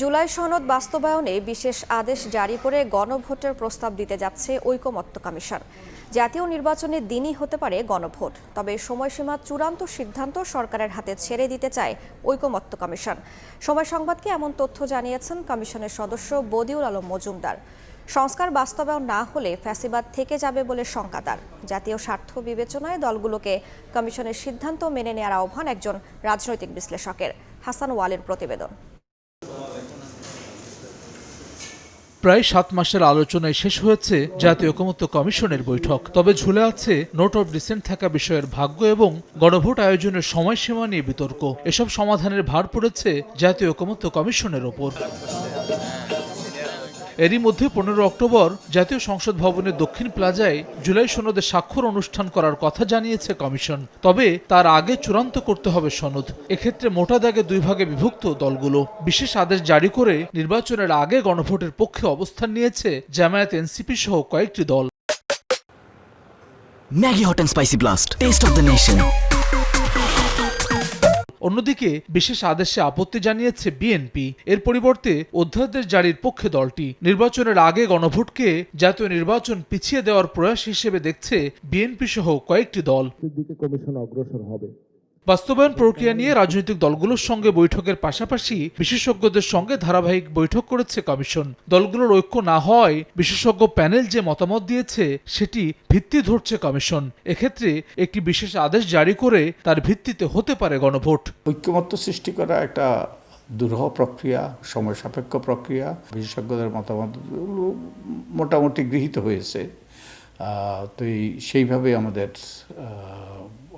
জুলাই সনদ বাস্তবায়নে বিশেষ আদেশ জারি করে গণভোটের প্রস্তাব দিতে যাচ্ছে ঐকমত্য কমিশন। জাতীয় নির্বাচনের দিনই হতে পারে গণভোট, তবে সময়সীমা চূড়ান্ত সিদ্ধান্ত সরকারের হাতে ছেড়ে দিতে চায় ঐকমত্য কমিশন। সময় সংবাদকে এমন তথ্য জানিয়েছেন কমিশনের সদস্য বদিউল আলম মজুমদার। সংস্কার বাস্তবায়ন না হলে ফ্যাসিবাদ থেকে যাবে বলে শঙ্কা তার। জাতীয় স্বার্থ বিবেচনায় দলগুলোকে কমিশনের সিদ্ধান্ত মেনে নেওয়ার আহ্বান একজন রাজনৈতিক বিশ্লেষকের, হাসান ওয়ালের প্রতিবেদন। প্রায় সাত মাসের আলোচনায় শেষ হয়েছে জাতীয় ঐকমত্য কমিশনের বৈঠক। তবে ঝুলে আছে নোট অফ ডিসেন্ট থাকা বিষয়ের ভাগ্য এবং গণভোট আয়োজনের সময়সীমা নিয়ে বিতর্ক। এসব সমাধানের ভার পড়েছে জাতীয় ঐকমত্য কমিশনের ওপর। এরই মধ্যে পনেরো অক্টোবর জাতীয় সংসদ ভবনের দক্ষিণ প্লাজায় জুলাই সনদে স্বাক্ষর অনুষ্ঠান করার কথা জানিয়েছে কমিশন। তবে তার আগে চূড়ান্ত করতে হবে সনদ। এক্ষেত্রে মোটা দাগে দুই ভাগে বিভক্ত দলগুলো। বিশেষ আদেশ জারি করে নির্বাচনের আগে গণভোটের পক্ষে অবস্থান নিয়েছে জামায়াত এনসিপি সহ কয়েকটি দল। Maggi hot and spicy blast Taste of the Nation. অন্যদিকে বিশেষ আদেশে আপত্তি জানিয়েছে বিএনপি। এর পরিবর্তে অধ্যাদেশ জারির পক্ষে দলটি। নির্বাচনের আগে গণভোটকে জাতীয় নির্বাচন পিছিয়ে দেওয়ার প্রয়াস হিসেবে দেখছে বিএনপি সহ কয়েকটি দল। দিকে কমিশন অগ্রসর হবে। বাস্তবায়ন প্রক্রিয়া নিয়ে রাজনৈতিক দলগুলোর সঙ্গে বৈঠকের পাশাপাশি বিশেষজ্ঞদের সঙ্গে ধারাবাহিক বৈঠক করেছে কমিশন। দলগুলোর ঐক্য না হওয়ায় বিশেষজ্ঞ প্যানেল যে মতামত দিয়েছে, সেটি ভিত্তি ধরছে কমিশন। এক্ষেত্রে একটি বিশেষ আদেশ জারি করে তার ভিত্তিতে হতে পারে গণভোট। ঐক্যমত্য সৃষ্টি করা একটা দুরূহ প্রক্রিয়া সময় সাপেক্ষ প্রক্রিয়া। বিশেষজ্ঞদের মতামত মোটামুটি গৃহীত হয়েছে। তো সেইভাবে আমাদের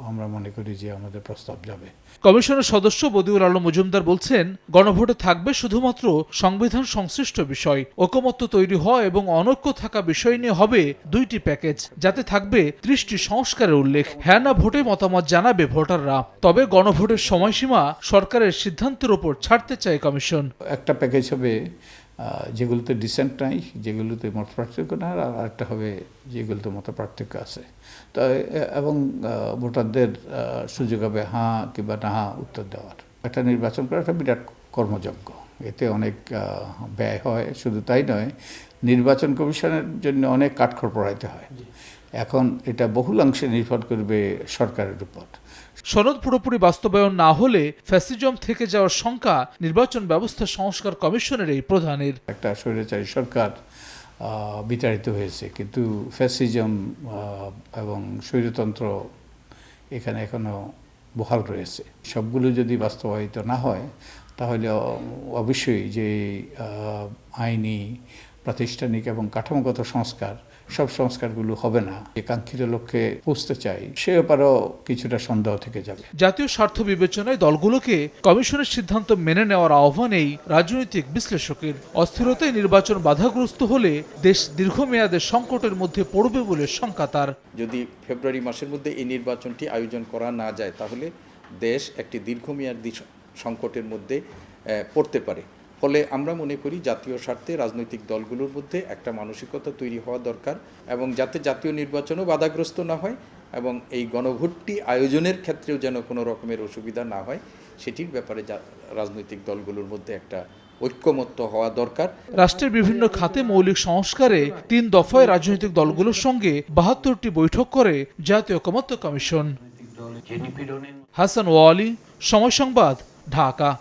আমরা মনে করি যে আমাদের প্রস্তাব যাবে। কমিশনের সদস্য বদিউল আলম মজুমদার বলছেন গণভোটে থাকবে শুধুমাত্র সংবিধান সংশ্লিষ্ট বিষয় ঐকমত্য তৈরি হওয়া এবং অনৈক্য থাকা বিষয় নিয়ে হবে দুইটি প্যাকেজ যাতে থাকবে ত্রিশটি সংস্কারের উল্লেখ। হ্যাঁ না ভোটে মতামত জানাবে ভোটাররা। তবে গণভোটের সময়সীমা সরকারের সিদ্ধান্তের ওপর ছাড়তে চায় কমিশন। একটা প্যাকেজ হবে যেগুলোতে ডিসেন্ট নাই যেগুলোতে মত পার্থক্য নাই আর আরেকটা হবে যেগুলোতে মত পার্থক্য আছে। তো এবং ভোটারদের সুযোগ হবে হাঁ কিংবা না হাঁ উত্তর দেওয়ার। একটা নির্বাচন করা একটা বিরাট কর্মযজ্ঞ। এতে অনেক ব্যয় হয়। শুধু তাই নয় নির্বাচন কমিশনের জন্য অনেক কাঠখড় পড়াইতে হয়। এখন এটা বহুলাংশে নির্ভর করবে সরকারের উপর। সনদ পুরোপুরি বাস্তবায়ন না হলে ফ্যাসিজম থেকে যাওয়ার শঙ্কা নির্বাচন ব্যবস্থা সংস্কার কমিশনের এই প্রধানের। একটা স্বৈরাচারী সরকার বিতাড়িত হয়েছে। কিন্তু ফ্যাসিজম এবং স্বৈরতন্ত্র এখানে এখনও বহাল রয়েছে। সবগুলো যদি বাস্তবায়িত না হয়, তাহলে অবশ্যই যে আইনি, প্রাতিষ্ঠানিক এবং কাঠামোগত সংস্কার সব সংস্কারগুলো হবে না। যে কাঙ্ক্ষিত লক্ষ্যে পৌঁছতে চাই সে ব্যাপারেও কিছুটা সন্দেহ থেকে যাবে। জাতীয় স্বার্থ বিবেচনায় দলগুলোকে কমিশনের সিদ্ধান্ত মেনে নেওয়ার আহ্বান এই রাজনৈতিক বিশ্লেষকের অস্থিরতায় নির্বাচন বাধাগ্রস্ত হলে দেশ দীর্ঘমেয়াদে সংকটের মধ্যে পড়বে বলে শঙ্কা তার। যদি ফেব্রুয়ারি মাসের মধ্যে এই নির্বাচনটি আয়োজন করা না যায় তাহলে দেশ একটি দীর্ঘমেয়াদী সংকটের মধ্যে পড়তে পারে। ফলে আমরা মনে করি জাতীয় স্বার্থে রাজনৈতিক দলগুলোর মধ্যে একটা মানসিকতা তৈরি হওয়া দরকার এবং যাতে জাতীয় নির্বাচনও বাধাগ্রস্ত না হয় এবং এই গণভোটটি আয়োজনের ক্ষেত্রেও যেন কোনো রকমের অসুবিধা না হয় সেটির ব্যাপারে যা- রাজনৈতিক দলগুলোর মধ্যে একটা ঐক্যমত্য হওয়া দরকার। রাষ্ট্রের বিভিন্ন খাতে মৌলিক সংস্কারে তিন দফায় রাজনৈতিক দলগুলোর সঙ্গে বাহাত্তরটি বৈঠক করে জাতীয় ঐকমত্য কমিশন। হাসান ওয়ালি সময় সংবাদ ঢাকা।